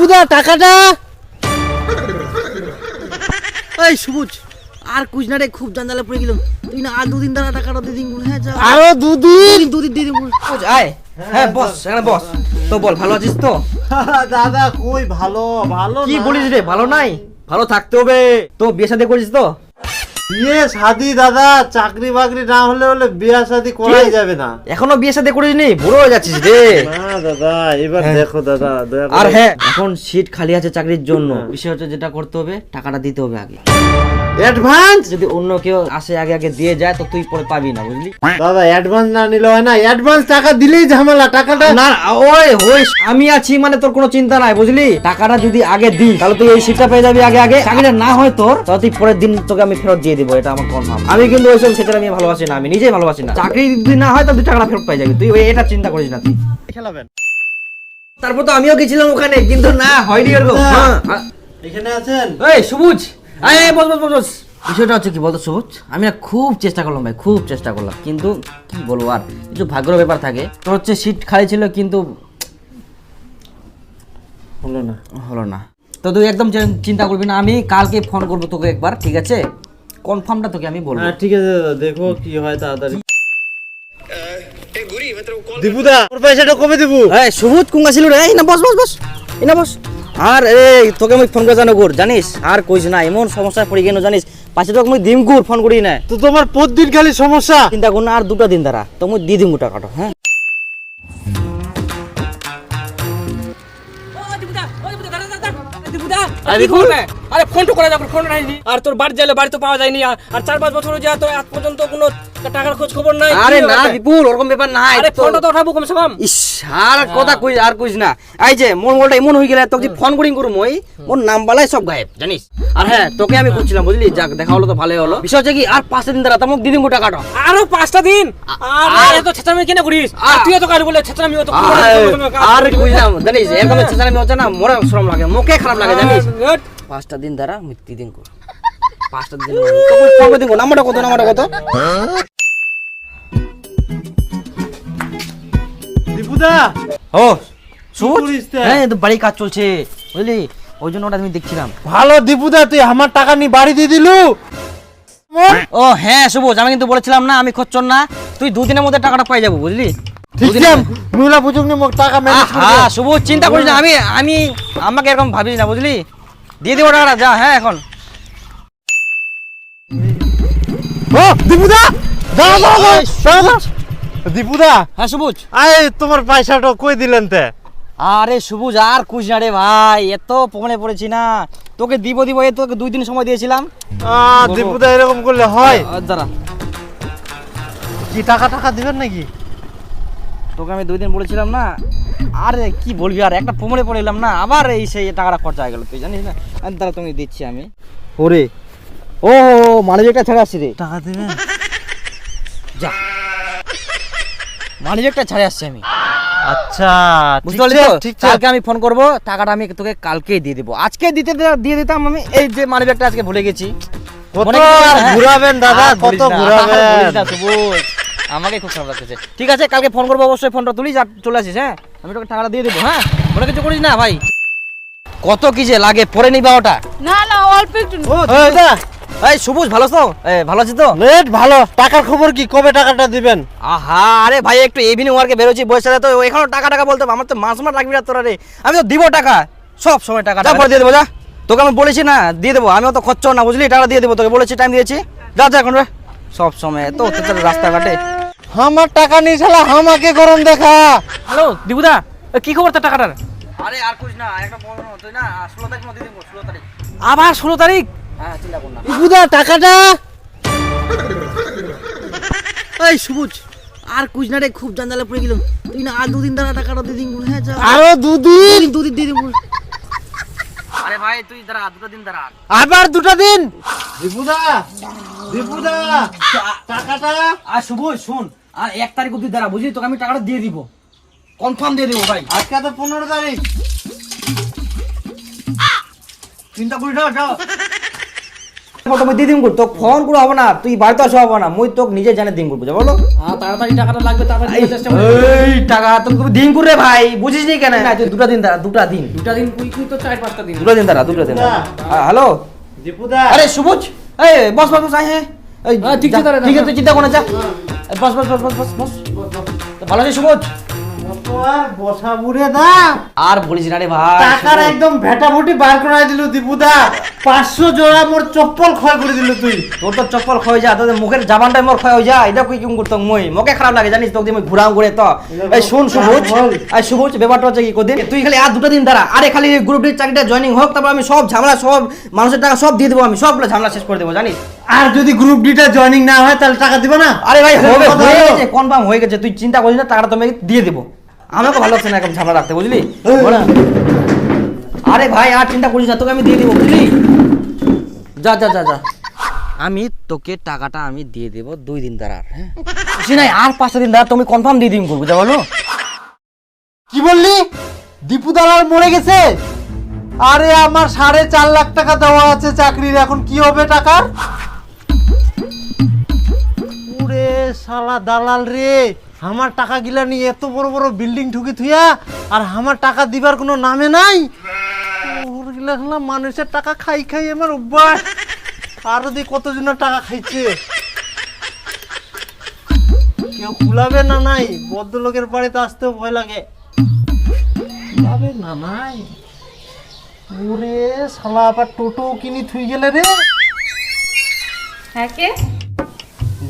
দীপুদা টাকাটা? এই সুবুজ আর কুছ না রে খুব জঞ্জালে পড়ে গেলাম। তুই না আর দুদিন দাঁড়া টাকাটা দিদিন দিন হ্যাঁ যা। আরও দুদিন? দুদিন দিদিন দিন বুঝ, আয়। হ্যাঁ বস এখানে বস। তো বল ভালো আছিস তো? দাদা কই? ভালো ভালো কি বলিস রে ভালো নাই? ভালো থাকতে হবে। তো বিয়ে সাথে করিস তো? বিয়ে শাদি দাদা চাকরি বাকরি না হলে হলে বিয়ে শাদি করাই যাবে না। এখনও বিয়ে শাদী করিসনি বুড়ো হয়ে যাচ্ছিস রে। না দাদা এবার দেখো দাদা আর হ্যাঁ এখন সিট খালি আছে চাকরির জন্য। বিষয় হচ্ছে যেটা করতে হবে টাকাটা দিতে হবে আগে। অ্যাডভান্স যদি অন্য কেউ আসে আগে আগে দিয়ে যায় তো তুই পরে পাবি না বুঝলি? দাদা অ্যাডভান্স না নিলে হয় না। অ্যাডভান্স টাকা দিলেই ঝামেলা টাকাটা না ওই ওই আমি আছি মানে তোর কোনো চিন্তা নাই বুঝলি? টাকাটা যদি আগে দিই তাহলে তুই এই সিটটা পেয়ে যাবি আগে আগে। চাকরিটা না হয় তোর তাহলে তুই পরের দিন তোকে আমি ফেরত দিয়ে দিব এটা আমার কনফার্ম আমি কিন্তু ওইসব ক্ষেত্রে আমি ভালোবাসি না আমি নিজেই ভালোবাসি না। চাকরি যদি না হয় তাহলে তুই টাকাটা ফেরত পাই যাবি তুই এটা চিন্তা করিস না তুই। খেলাবেন। তারপর তো আমিও গেছিলাম ওখানে কিন্তু না হয়নি এরকম হ্যাঁ। এখানে আছেন? এই সবুজ। আয় আয়, বস বস বস বস। বিষয়টা হচ্ছে কি বলতো সবুজ আমি না খুব চেষ্টা করলাম ভাই খুব চেষ্টা করলাম। কিন্তু কি বলব আর কিছু ভাগ্যের ব্যাপার থাকে। তোর হচ্ছে সিট খালি ছিল কিন্তু হলো না। হলো না। তো তুই একদম চিন্তা করবি না আমি কালকে ফোন করব তোকে একবার ঠিক আছে? কনফার্মটা তোকে আমি বলব। হ্যাঁ ঠিক আছে দাদা দেখো কি হয় তাড়াতাড়ি। দীপুদা ওর পয়সাটা কবে দেবো এই সবুজ কুঙ্গা ছিল রে এই না বস বস বস এই না বস। আর এই তোকে আমি ফোন করে জানো গুর জানিস? আর কইস না এমন সমস্যা পড়ে গেল জানিস? পাশে তোকে আমি দিম গুর ফোন করি না। তো তোমার প্রতিদিন খালি সমস্যা? চিন্তা কর না আর দুটো দিন দ্বারা তো আমি দিয়ে দিম টাকাটা হ্যাঁ? আরে আরে ফোন তো করা যাবে ফোন নাই আর তোর বাড়ি গেলে বাড়ি তো পাওয়া যায়নি আর চার পাঁচ বছর যায় তো আজ পর্যন্ত কোনো টাকার খোঁজ খবর নাই। আরে না? বিপুল ওরকম ব্যাপার নাই আরে তো- ফোনটা তো উঠাবো কমসে কম। ইস আর কথা কই আর কইস না। এই যে মোর মোলটা এমন হয়ে গেলে তোকে ফোন করিং করুম ওই মোর নাম বালাই সব গায়েব জানিস? আর হ্যাঁ তোকে আমি করছিলাম বুঝলি? যাক দেখা হলো তো ভালোই হলো। বিষয় হচ্ছে কি আর পাঁচটা দিন দ্বারা তোমাকে দিদি মোটা কাটো আরও পাঁচটা দিন? আর- এত ছেঁচামি কেন করিস? আর তুই তো কাজ বলে ছেঁচামি অত আর কইলাম জানিস? এরকম চেঁচানি হচ্ছে না মোরে শ্রম লাগে মুখে খারাপ লাগে জানিস? পাঁচটা দিন দ্বারা আমি দিদিন কর। পাঁচটা দিন কবে দিন নাম্বারটা কত নাম্বারটা কত? দীপুদা ও হ্যাঁ তো বাড়ি কাজ চলছে বুঝলি? ওই জন্য ওটা আমি দেখছিলাম। ভালো দীপুদা তুই আমার টাকা নিয়ে বাড়ি দিয়ে দিলু? ও হ্যাঁ সবুজ আমি কিন্তু বলেছিলাম না আমি না। তুই দুদিনের মধ্যে টাকাটা পাই যাব বুঝলি? মোক টাকা হ্যাঁ সবুজ চিন্তা করিস না আমি আমি আমাকে এরকম ভাবিস না বুঝলি? দিয়ে দিব টাকাটা যা হ্যাঁ এখন। ও দীপুদা! দাঁড়া দাঁড়া দাঁড়া। দীপুদা! হ্যাঁ সবুজ। আয় তোমার পয়সাটা কই দিলেন তে? আরে সবুজ আর কুছ না রে ভাই এত পমনে পড়েছি না। তোকে দিব দিব এ তোকে দুই দিন সময় দিয়েছিলাম। দীপুদা এরকম করলে হয়? আর দাঁড়া। কি টাকা টাকা দিবেন নাকি? তোকে আমি দুই দিন বলেছিলাম না আরে কি বলবি আর একটা পোমড়ে পড়ে এলাম না আবার এই সেই টাকাটা খরচা হয়ে গেল তুই জানিস না? দাঁড়া তুমি দিচ্ছি আমি। ওরে ও একটা ছাড়া আসছি রে। টাকা দিবেন যা। একটা ছাড়ে আসছি আমি। আচ্ছা বুঝতে পারলি তো? ঠিক কালকে আমি ফোন করব টাকাটা আমি তোকে কালকেই দিয়ে দেবো। আজকে দিতে দিয়ে দিতাম আমি এই যে মানি ব্যাগটা আজকে ভুলে গেছি। কত হ্যাঁ? ঘুরাবেন দাদা কত ঘুরাবেন। আমাকে খুব খারাপ লাগতেছে। ঠিক আছে কালকে ফোন করব অবশ্যই ফোনটা তুলিস আর চলে আসিস হ্যাঁ? আমি তোকে টাকাটা দিয়ে দেবো হ্যাঁ? মনে কিছু করিস না ভাই। কত কি যে লাগে পরে নিবা ওটা। না না অল্প একটু ও দিদা এই সবুজ ভালো তো এ, ভালো আছিস তো? লেট ভালো। টাকার খবর কি? কবে টাকাটা দিবেন? আহা আরে ভাই একটু ইভিনিং ওয়ার্কে বেরোচ্ছি বয়স সাথে তো এখনও টাকা টাকা বলতে হবে, আমার তো মাস মাস লাগবি না তোরা রে। আমি তো দিব টাকা। সব সময় টাকা যা পরে দিয়ে দেবো যা। তোকে আমি বলেছি না দিয়ে দেবো। আমি তো খরচ না বুঝলি? টাকা দিয়ে দেবো তোকে। বলেছি টাইম দিয়েছি। যা যা এখন রে। সব সময় তো রাস্তাঘাটে। আমার টাকা নিয়ে শালা আমাকে গরম দেখা। হ্যালো দিবুদা এ, কি খবর তোর টাকাটার? আরে আর কুছ না একটা বড় তুই না ষোলো তারিখ দিয়ে দেবো ষোলো তারিখ। আবার ষোলো তারিখ? হ্যাঁ চিন্তা কর না। দীপুদা টাকাটা? এই সবুজ আর কুছ না রে খুব জানজালে পড়ে গেলাম। তুই না আর দুদিন দাঁড়া টাকাটা দিয়ে দিন হ্যাঁ যা। আরও দুদিন? দুদিন দুদিন দিয়ে দিন আরে ভাই তুই দাঁড়া দুটো দিন দাঁড়া। আবার দুটো দিন? দীপুদা দীপুদা টাকাটা? আর শুভ শুন আর এক তারিখ অব্দি দাঁড়া বুঝলি? তোকে আমি টাকাটা দিয়ে দিব। কনফার্ম দিয়ে দেবো ভাই। আজকে তো পনেরো তারিখ। চিন্তা করি না যাও ফটো মই দিয়ে দিম ফোন করে হবে না তুই বাড়িতে আসা হবে না। মই তোকে নিজে জানে দিন করব বলো? তাড়াতাড়ি টাকাটা লাগবে তাড়াতাড়ি দেওয়ার চেষ্টা করো। এই টাকা তোকে দিন করে ভাই বুঝিস নি কেন? না দুটা দিন দাঁড়া দুটা দিন। দুটা দিন কুই কুই তো চার পাঁচটা দিন। দুটা দিন দাঁড়া দুটা দিন দাঁড়া। হ্যালো? দীপুদা। আরে সুবুজ এই বস বস বস আয় হ্যাঁ ঠিক আছে, ঠিক আছে তুই চিন্তা করে যা। বস বস বস বস বস বস ভালো আছিস সুবুজ কত আর বসা বুড়ে দা আর বলিস না রে ভাই টাকার একদম ভেটাভুটি বার করাই দিল দীপুদা পাঁচশো জোড়া মোর চপ্পল ক্ষয় করে দিল তুই। তোর তো চপ্পল ক্ষয় যা তোদের মুখের জামানটা মোর ক্ষয় হয়ে যায়। এটা কই কিম করতো মই। মুখে খারাপ লাগে জানিস তোকে মই ঘুরাও ঘুরে তো। এই শুন সুবুজ এই সুবুজ ব্যাপারটা হচ্ছে কি কদিন? তুই খালি আর দুটো দিন দাঁড়া। আরে খালি গ্রুপ চাকরিটা জয়েনিং হোক তারপর আমি সব ঝামেলা সব মানুষের টাকা সব দিয়ে দেবো আমি। সবগুলো ঝামেলা শেষ করে দেবো জানিস? আর যদি গ্রুপ ডিটা জয়েনিং না হয় তাহলে টাকা দিবে না? আরে ভাই হবে হয়ে গেছে কনফার্ম হয়ে গেছে। তুই চিন্তা করিস না টাকাটা তোমাকে দিয়ে দেবো। আমাকে ভালো লাগছে না এরকম ঝামেলা রাখতে, বুঝলি। আরে ভাই, আর চিন্তা করিস না, তোকে আমি দিয়ে দেবো, বুঝলি? যা যা যা যা। আমি তোকে টাকাটা আমি দিয়ে দেবো দুই দিন দ্বারা হ্যাঁ? নাই আর পাঁচটা দিন দ্বারা তুমি কনফার্ম দিয়ে দিন করব বলো। কি বললি? দীপু দালাল মরে গেছে? আরে আমার সাড়ে চার লাখ টাকা দেওয়া আছে চাকরির, এখন কি হবে টাকার? ওরে শালা দালাল রে। আমার টাকা গিলা নিয়ে এত বড় বড় বিল্ডিং ঢুকে থুইয়া আর আমার টাকা দিবার কোনো নামে নাই? ওর গিলা হলো মানুষের টাকা খাই খাই আমার অভ্যাস। আর দি কতজনের টাকা খাইছে? কেউ খুলাবে না নাই? ভদ্রলোকের বাড়িতে আসতেও ভয় লাগে। যাবে না নাই? ওরে শালা আবার টোটো কিনি থুই গেলে রে। হ্যাঁ কে?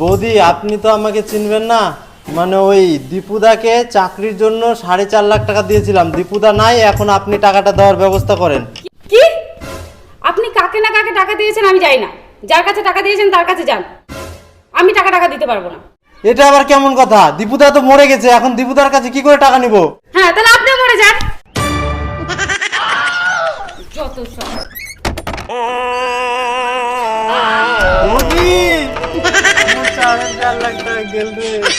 বৌদি আপনি তো আমাকে চিনবেন না। মানে ওই দীপুদাকে চাকরির জন্য সাড়ে চার লাখ টাকা দিয়েছিলাম। দীপুদা নাই এখন আপনি টাকাটা দেওয়ার ব্যবস্থা করেন। কি? আপনি কাকে না কাকে টাকা দিয়েছেন আমি জানি না। যার কাছে টাকা দিয়েছেন তার কাছে যান। আমি টাকা টাকা দিতে পারব না। এটা আবার কেমন কথা? দীপুদা তো মরে গেছে এখন দীপুদার কাছে কি করে টাকা নিব? হ্যাঁ তাহলে আপনিও মরে যান। যত সব। চার লাখ টাকা গেল